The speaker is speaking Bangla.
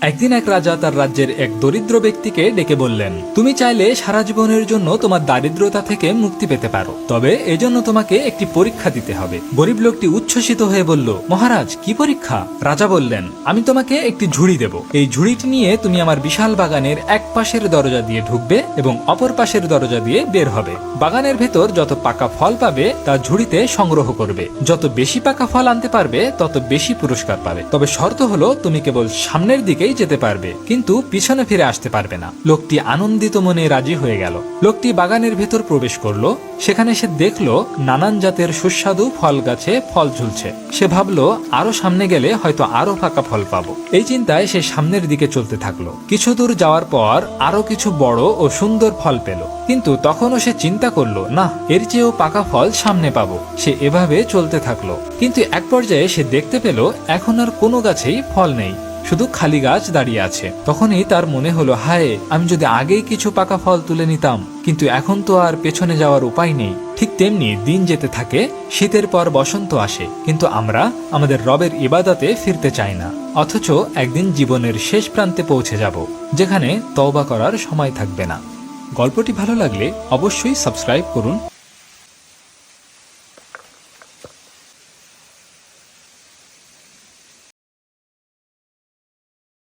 একদিন এক রাজা তার রাজ্যের এক দরিদ্র ব্যক্তিকে ডেকে বললেন, তুমি চাইলে সারা জীবনের জন্য তোমার দারিদ্রতা থেকে মুক্তি পেতে পারো। তবে এজন্য তোমাকে একটি পরীক্ষা দিতে হবে। গরিব লোকটি উচ্ছ্বসিত হয়ে বলল, মহারাজ, কি পরীক্ষা? রাজা বললেন, আমি তোমাকে একটি ঝুড়ি দেব। এই ঝুড়িটি নিয়ে তুমি আমার বিশাল বাগানের এক পাশের দরজা দিয়ে ঢুকবে এবং অপর পাশের দরজা দিয়ে বের হবে। বাগানের ভেতর যত পাকা ফল পাবে, তা ঝুড়িতে সংগ্রহ করবে। যত বেশি পাকা ফল আনতে পারবে, তত বেশি পুরস্কার পাবে। তবে শর্ত হলো, তুমি কেবল সামনের দিকেই যেতে পারবে, কিন্তু পিছনে ফিরে আসতে পারবে না। লোকটি আনন্দিত মনে রাজি হয়ে গেল। লোকটি বাগানের ভেতর প্রবেশ করল। সেখানে সে দেখল নানান জাতের সুস্বাদু ফল গাছে ফল ঝুলছে। সে ভাবলো, আরও সামনে গেলে হয়তো আরও পাকা ফল পাবো। এই চিন্তায় সে সামনের দিকে চলতে থাকল। কিছু দূর যাওয়ার পর আরও কিছু বড় ও সুন্দর ফল পেল। কিন্তু তখনও সে চিন্তা করল, না, এর চেয়েও পাকা ফল সামনে পাবো। সে এভাবে চলতে থাকল। কিন্তু এক পর্যায়ে সে দেখতে পেল, এখন আর কোনো গাছেই ফল নেই। শুধু খালি গাছ দাঁড়িয়ে আছে। তখনই তার মনে হলো, হায়, আমি যদি আগেই কিছু পাকা ফল তুলে নিতাম, কিন্তু এখন তো আর পেছনে যাওয়ার উপায় নেই। ঠিক তেমনি দিন যেতে থাকে, শীতের পর বসন্ত আসে, কিন্তু আমরা আমাদের রবের ইবাদাতে ফিরতে চাই না। অথচ একদিন জীবনের শেষ প্রান্তে পৌঁছে যাব, যেখানে তওবা করার সময় থাকবে না। গল্পটি ভালো লাগলে অবশ্যই সাবস্ক্রাইব করুন